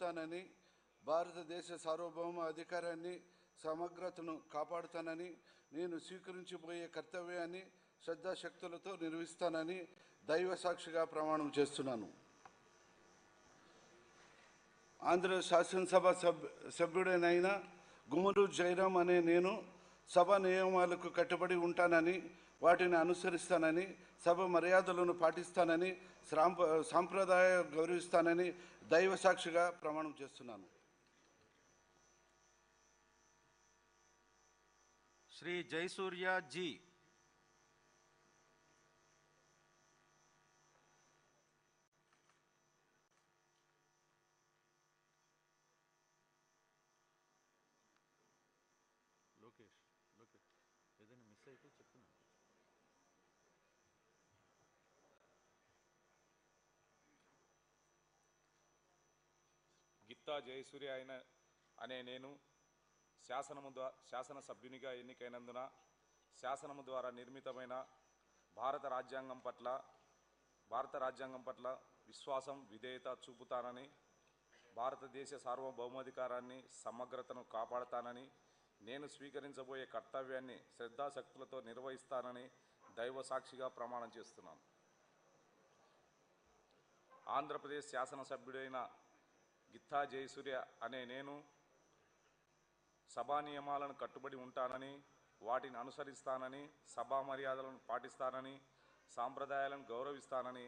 ఇస్తానని భారతదేశ సార్వభౌమ అధికారాన్ని సమగ్రతను కాపాడుతానని నేను స్వీకరించిపోయే కర్తవ్యాన్ని శ్రద్ధాశక్తులతో నిర్వహిస్తానని దైవ సాక్షిగా ప్రమాణం చేస్తున్నాను. ఆంధ్ర శాసనసభ సభ్ సభ్యుడైన గుమరు జయరాం అనే నేను సభ నియమాలకు కట్టుబడి ఉంటానని వాటిని అనుసరిస్తానని సభ మర్యాదలను పాటిస్తానని సాంప్రదాయ గౌరవిస్తానని దైవ సాక్షిగా ప్రమాణం చేస్తున్నాను. శ్రీ జయసూర్య జీ గుప్తా జయసూర్య అయిన అనే నేను శాసనము ద్వారా శాసనసభ్యునిగా ఎన్నికైనందున శాసనము ద్వారా నిర్మితమైన భారత రాజ్యాంగం పట్ల భారత రాజ్యాంగం పట్ల విశ్వాసం విధేయత చూపుతానని భారతదేశ సార్వభౌమాధికారాన్ని సమగ్రతను కాపాడతానని నేను స్వీకరించబోయే కర్తవ్యాన్ని శ్రద్ధాశక్తులతో నిర్వహిస్తానని దైవ సాక్షిగా ప్రమాణం చేస్తున్నాను. ఆంధ్రప్రదేశ్ శాసనసభ్యుడైన గిత్తా జయసూర్య అనే నేను సభా నియమాలను కట్టుబడి ఉంటానని వాటిని అనుసరిస్తానని సభా మర్యాదలను పాటిస్తానని సాంప్రదాయాలను గౌరవిస్తానని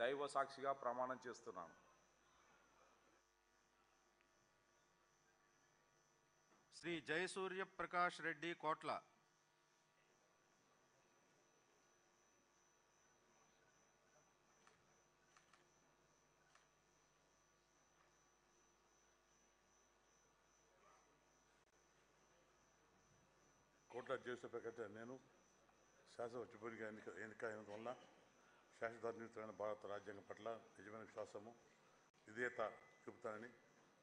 దైవ సాక్షిగా ప్రమాణం చేస్తున్నాను. శ్రీ జయసూర్య ప్రకాష్ రెడ్డి కోట్ల కోట్ల జోసెఫ్ ప్రకటన నేను శాసన సభ్యునిగా ఎన్నిక ఎన్నిక అయినందు వలన శాసనధార భారత రాజ్యాంగం పట్ల నిజమైన విశ్వాసము విధేయత చూపుతానని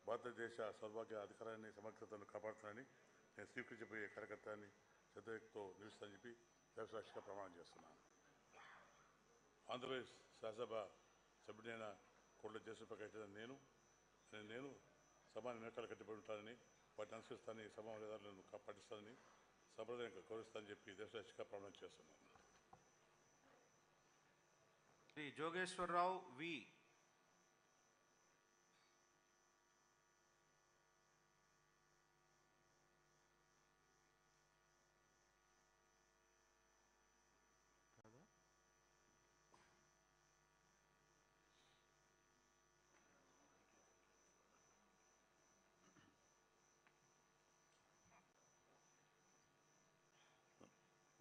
భారతదేశ సౌభాగ్య అధికారాన్ని సమగ్రతను కాపాడుతానని నేను స్వీకరించబోయే కార్యకర్తని శ్రద్ధతో నిలుస్తానని చెప్పి దేవసాక్షిగా ప్రమాణం చేస్తున్నాను. ఆంధ్రప్రదేశ్ శాసనసభ సభ్యుడైన కోట్ల జోసెఫ్ ప్రకటన నేను నేను సమాన నిర్ణయాలు కట్టుబడి ఉంటానని వాటిని అనుసరిస్తానని సభ పాటిస్తానని సంప్రదాయం కోరుస్తానని చెప్పి దేశసాక్షిగా ప్రమాణం చేస్తున్నాను. శ్రీ జోగేశ్వరరావు వి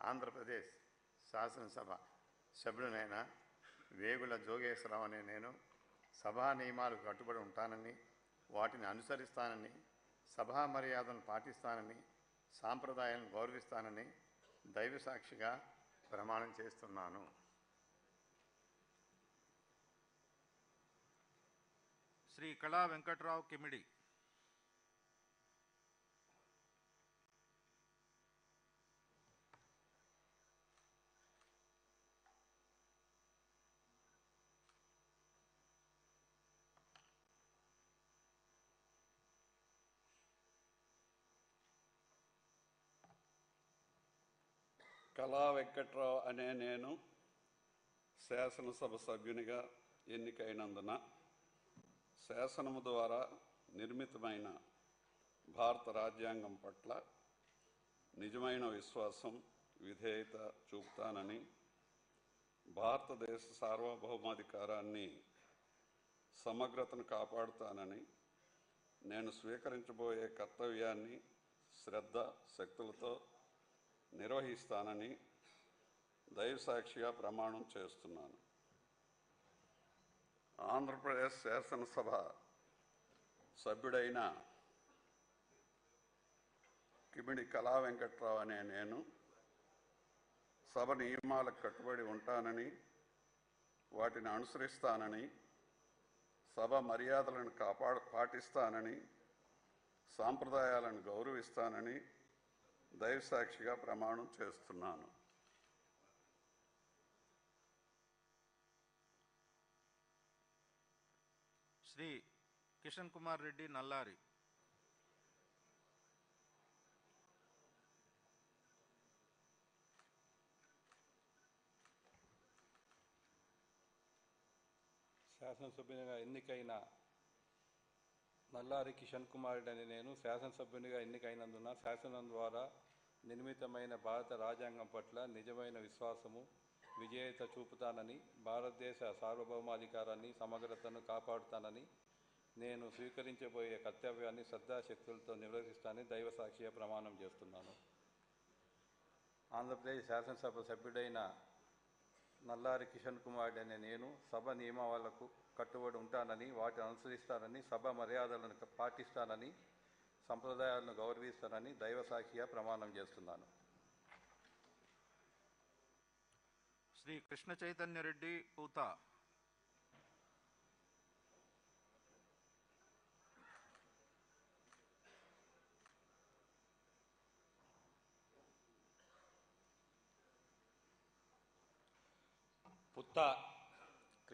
ఆంధ్రప్రదేశ్ శాసనసభ సభ్యుడినైన వేగుల జోగేశ్వరరావు అనే నేను సభా నియమాలకు కట్టుబడి ఉంటానని వాటిని అనుసరిస్తానని సభా మర్యాదను పాటిస్తానని సాంప్రదాయాలను గౌరవిస్తానని దైవ సాక్షిగా ప్రమాణం చేస్తున్నాను. శ్రీ కళా వెంకట్రావు కిమిడి కళా వెంకట్రావు అనే నేను శాసనసభ సభ్యునిగా ఎన్నికైనందున శాసనము ద్వారా నిర్మితమైన భారత రాజ్యాంగం పట్ల నిజమైన విశ్వాసం విధేయత చూపుతానని భారతదేశ సార్వభౌమాధికారాన్ని సమగ్రతను కాపాడుతానని నేను స్వీకరించబోయే కర్తవ్యాన్ని శ్రద్ధ శక్తులతో నిర్వహిస్తానని దైవసాక్షిగా ప్రమాణం చేస్తున్నాను. ఆంధ్రప్రదేశ్ శాసనసభ సభ్యుడైన కిమిడి కళా వెంకట్రావు అనే నేను సభ నియమాలకు కట్టుబడి ఉంటానని వాటిని అనుసరిస్తానని సభ మర్యాదలను కాపాడు పాటిస్తానని సాంప్రదాయాలను గౌరవిస్తానని దైవసాక్షిగా ప్రమాణం చేస్తున్నాను. శ్రీ కిషన్ కుమార్ రెడ్డి నల్లారి. శాసనసభ్యునిగా ఎన్నికైన నల్లారి కిషన్ కుమార్ నేను శాసనసభ్యునిగా ఎన్నికైనందున శాసనం ద్వారా నిర్మితమైన భారత రాజ్యాంగం పట్ల నిజమైన విశ్వాసము విజేత చూపుతానని భారతదేశ సార్వభౌమాధికారాన్ని సమగ్రతను కాపాడుతానని నేను స్వీకరించబోయే కర్తవ్యాన్ని శ్రద్ధాశక్తులతో నిర్వహిస్తానని దైవసాక్షిగా ప్రమాణం చేస్తున్నాను. ఆంధ్రప్రదేశ్ శాసనసభ సభ్యుడైన నల్లారి కిషన్ కుమార్ అనే నేను సభ నియమాలకు కట్టుబడి ఉంటానని వాటిని అనుసరిస్తానని సభ మర్యాదలను పాటిస్తానని సంప్రదాయాలను గౌరవిస్తానని దైవసాక్షిగా ప్రమాణం చేస్తున్నాను. శ్రీ కృష్ణ చైతన్య రెడ్డి పూత. పుత్త.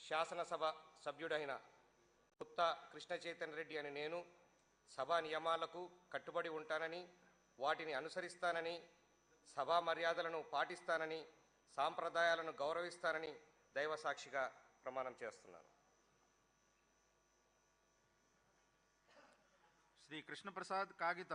శాసనసభ సభ్యుడైన గుత్త కృష్ణ చైతన్ రెడ్డి అని నేను సభా నియమాలకు కట్టుబడి ఉంటానని వాటిని అనుసరిస్తానని సభా మర్యాదలను పాటిస్తానని సాంప్రదాయాలను గౌరవిస్తానని దైవసాక్షిగా ప్రమాణం చేస్తున్నాను. శ్రీ కృష్ణప్రసాద్ కాగిత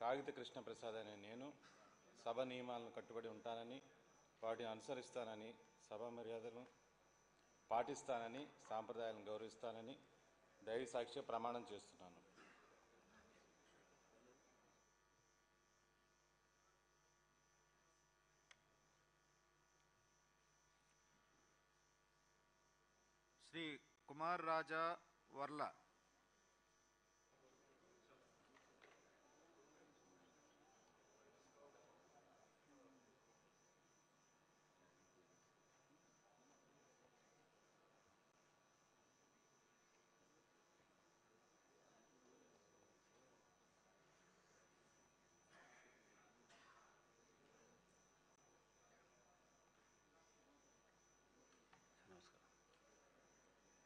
కాగిత కృష్ణ ప్రసాద్ అనే నేను సభ నియమాలను కట్టుబడి ఉంటానని వాటిని అనుసరిస్తానని సభ మర్యాదలను పాటిస్తానని సాంప్రదాయాలను గౌరవిస్తానని దైవ సాక్షి ప్రమాణం చేస్తున్నాను. శ్రీ కుమార్ రాజా వర్ల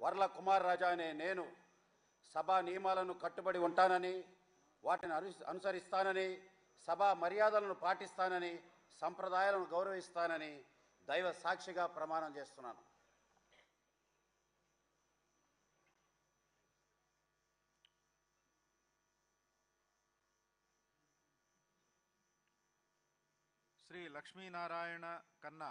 వరల కుమార్ రాజా అనే నేను సభా నియమాలను కట్టుబడి ఉంటానని వాటిని అను అనుసరిస్తానని సభా మర్యాదలను పాటిస్తానని సంప్రదాయాలను గౌరవిస్తానని దైవ సాక్షిగా ప్రమాణం చేస్తున్నాను. శ్రీ లక్ష్మీనారాయణ కన్నా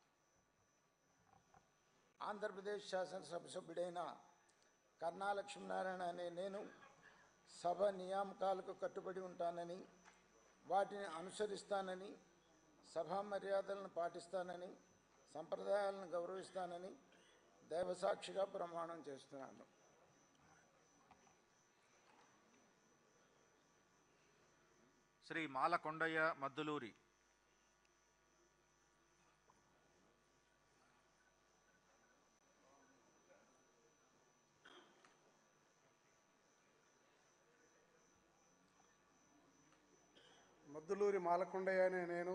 ఆంధ్రప్రదేశ్ శాసనసభ సభ్యుడైన కన్నా లక్ష్మీనారాయణ అనే నేను సభ నియామకాలకు కట్టుబడి ఉంటానని వాటిని అనుసరిస్తానని సభా మర్యాదలను పాటిస్తానని సంప్రదాయాలను గౌరవిస్తానని దైవసాక్షిగా ప్రమాణం చేస్తున్నాను. శ్రీ మాలకొండయ్య మద్దులూరి పొద్దులూరి మాలకొండయ్య అనే నేను.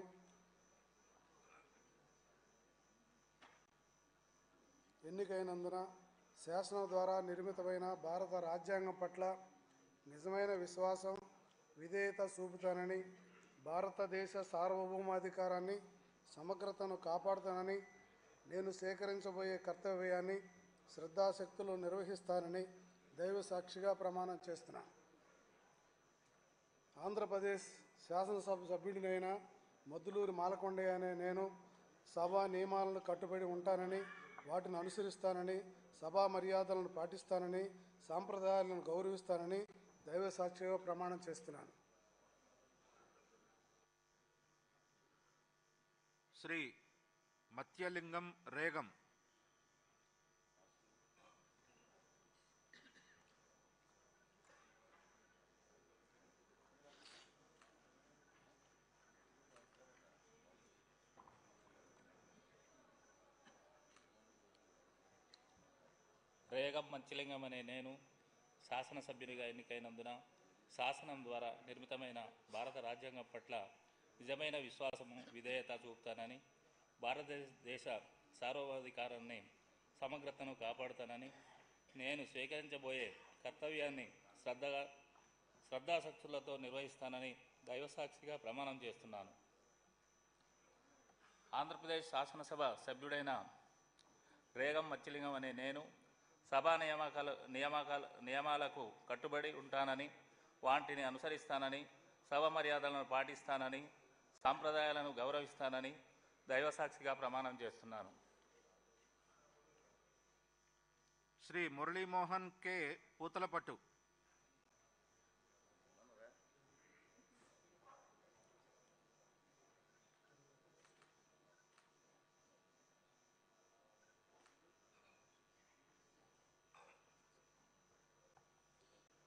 ఎన్నికైనందున శాసనం ద్వారా నిర్మితమైన భారత రాజ్యాంగం పట్ల నిజమైన విశ్వాసం విధేయత చూపుతానని భారతదేశ సార్వభౌమాధికారాన్ని సమగ్రతను కాపాడుతానని నేను సేకరించబోయే కర్తవ్యాన్ని శ్రద్ధాశక్తులు నిర్వహిస్తానని దైవ సాక్షిగా ప్రమాణం చేస్తున్నాను. ఆంధ్రప్రదేశ్ శాసనసభ సభ్యుడినైన మద్దులూరి మాలకొండయ్య అనే నేను సభా నియమాలను కట్టుబడి ఉంటానని వాటిని అనుసరిస్తానని సభా మర్యాదలను పాటిస్తానని సాంప్రదాయాలను గౌరవిస్తానని దైవ సాక్షిగా ప్రమాణం చేస్తున్నాను. శ్రీ మత్యలింగం రేగం రేగం మంచిలింగం అనే నేను శాసనసభ్యునిగా ఎన్నికైనందున శాసనం ద్వారా నిర్మితమైన భారత రాజ్యాంగం పట్ల నిజమైన విశ్వాసము విధేయత చూపుతానని భారతదేశ సార్వభౌమాధికారాన్ని సమగ్రతను కాపాడుతానని నేను స్వీకరించబోయే కర్తవ్యాన్ని శ్రద్ధగా శ్రద్ధాశక్తులతో నిర్వహిస్తానని దైవసాక్షిగా ప్రమాణం చేస్తున్నాను. ఆంధ్రప్రదేశ్ శాసనసభ సభ్యుడైన రేగం మచ్చిలింగం అనే నేను సభా నియామకాలు నియామకాలు నియమాలకు కట్టుబడి ఉంటానని వాటిని అనుసరిస్తానని సభ మర్యాదలను పాటిస్తానని సాంప్రదాయాలను గౌరవిస్తానని దైవసాక్షిగా ప్రమాణం చేస్తున్నాను. శ్రీ మురళీమోహన్ కె. పూతలపట్టు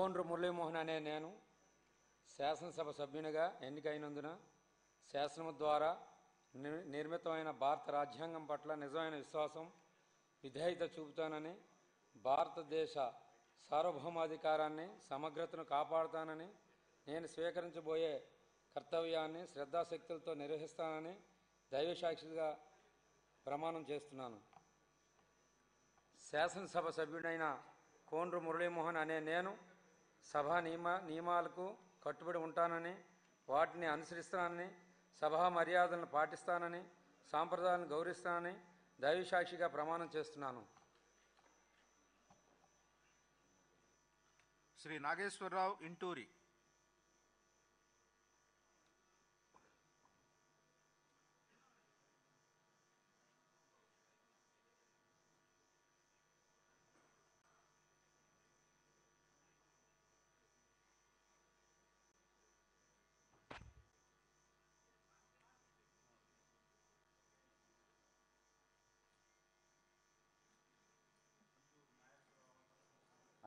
కోండ్రు మురళీమోహన్ అనే నేను శాసనసభ సభ్యునిగా ఎన్నికైనందున శాసనం ద్వారా నిర్మితమైన భారత రాజ్యాంగం పట్ల నిజమైన విశ్వాసం విధేయత చూపుతానని భారతదేశ సార్వభౌమాధికారాన్ని సమగ్రతను కాపాడుతానని నేను స్వీకరించబోయే కర్తవ్యాన్ని శ్రద్ధాశక్తులతో నిర్వహిస్తానని దైవసాక్షిగా ప్రమాణం చేస్తున్నాను. శాసనసభ సభ్యుడైన కోండ్రు మురళీమోహన్ అనే నేను సభా నియమ నియమాలకు కట్టుబడి ఉంటానని వాటిని అనుసరిస్తానని సభా మర్యాదలను పాటిస్తానని సాంప్రదాయాలను గౌరవిస్తానని దైవసాక్షిగా ప్రమాణం చేస్తున్నాను. శ్రీ నాగేశ్వరరావు ఇంటూరి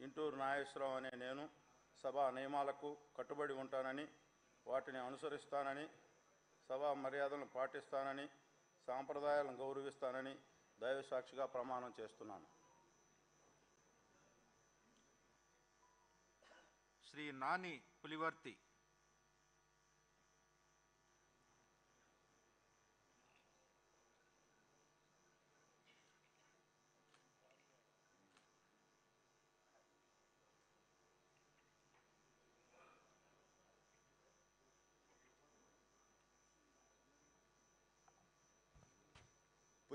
ఇంటూరు నాగేశ్వరరావు అనే నేను సభా నియమాలకు కట్టుబడి ఉంటానని వాటిని అనుసరిస్తానని సభా మర్యాదలను పాటిస్తానని సాంప్రదాయాలను గౌరవిస్తానని దైవసాక్షిగా ప్రమాణం చేస్తున్నాను. శ్రీ నాని పులివర్తి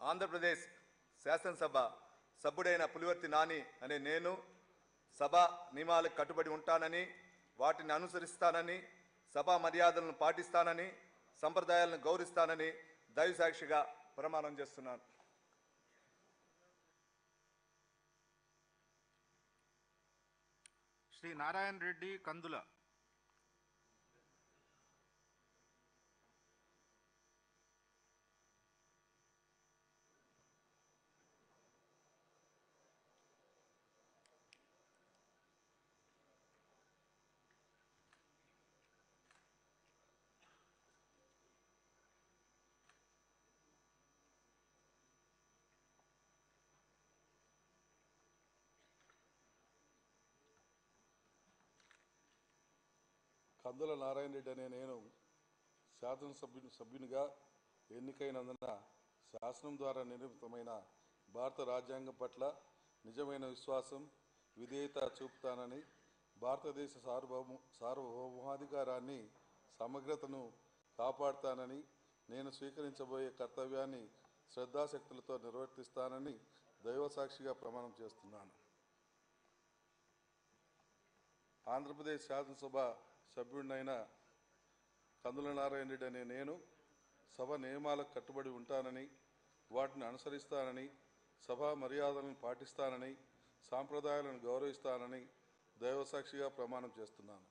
ఆంధ్రప్రదేశ్ శాసనసభ సభ్యుడైన పులివర్తి నాని అనే నేను సభ నియమాలకు కట్టుబడి ఉంటానని వాటిని అనుసరిస్తానని సభా మర్యాదలను పాటిస్తానని సంప్రదాయాలను గౌరవిస్తానని దైవసాక్షిగా ప్రమాణం చేస్తున్నాను. శ్రీ నారాయణ రెడ్డి కందుల కందుల నారాయణ రెడ్డి అనే నేను శాసనసభ్యుని సభ్యునిగా ఎన్నికైనందున శాసనం ద్వారా నిర్మితమైన భారత రాజ్యాంగం పట్ల నిజమైన విశ్వాసం విధేయత చూపుతానని భారతదేశ సార్వభౌమ సార్వభౌమాధికారాన్ని సమగ్రతను కాపాడుతానని నేను స్వీకరించబోయే కర్తవ్యాన్ని శ్రద్ధాశక్తులతో నిర్వర్తిస్తానని దైవసాక్షిగా ప్రమాణం చేస్తున్నాను. ఆంధ్రప్రదేశ్ శాసనసభ సభ్యుడినైన కందుల నారాయణ రెడ్డి అనే నేను సభ నియమాలకు కట్టుబడి ఉంటానని వాటిని అనుసరిస్తానని సభా మర్యాదలను పాటిస్తానని సాంప్రదాయాలను గౌరవిస్తానని దైవసాక్షిగా ప్రమాణం చేస్తున్నాను.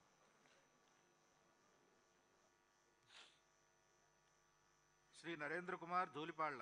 శ్రీ నరేంద్ర కుమార్ ధూళిపాళ్ళ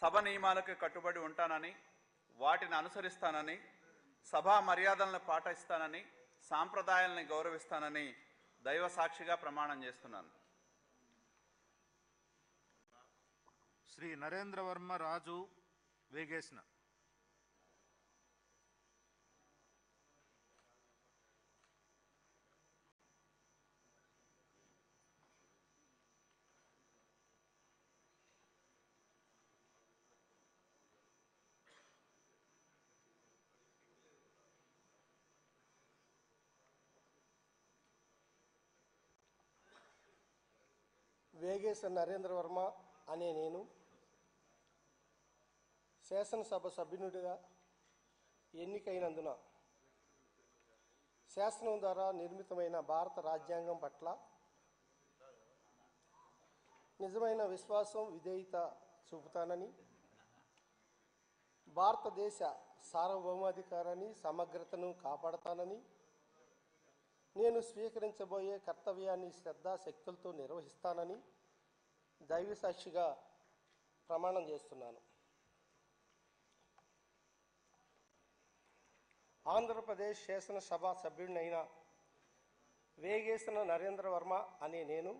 సభ నియమాలకు కట్టుబడి ఉంటానని వాటిని అనుసరిస్తానని సభా మర్యాదలను పాటిస్తానని సాంప్రదాయాలను గౌరవిస్తానని దైవ సాక్షిగా ప్రమాణం చేస్తున్నాను. శ్రీ నరేంద్ర వర్మ రాజు వేగేసిన వేగేశ్వర నరేంద్ర వర్మ అనే నేను శాసనసభ సభ్యునిగా ఎన్నికైనందున శాసనం ద్వారా నిర్మితమైన భారత రాజ్యాంగం పట్ల నిజమైన విశ్వాసం విధేయత చూపుతానని భారతదేశ సార్వభౌమాధికారాన్ని సమగ్రతను కాపాడతానని నేను స్వీకరించబోయే కర్తవ్యాన్ని శ్రద్ధాశక్తులతో నిర్వహిస్తానని దైవ సాక్షిగా ప్రమాణం చేస్తున్నాను. ఆంధ్రప్రదేశ్ శాసనసభ సభ్యుడినైన వేగేసిన నరేంద్ర వర్మ అనే నేను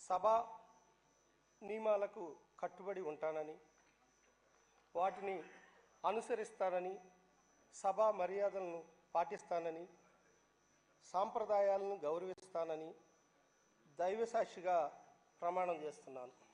సభ నియమాలకు కట్టుబడి ఉంటానని వాటిని అనుసరిస్తానని సభా మర్యాదలను పాటిస్తానని సాంప్రదాయాలను గౌరవిస్తానని దైవసాక్షిగా ప్రమాణం చేస్తున్నాను.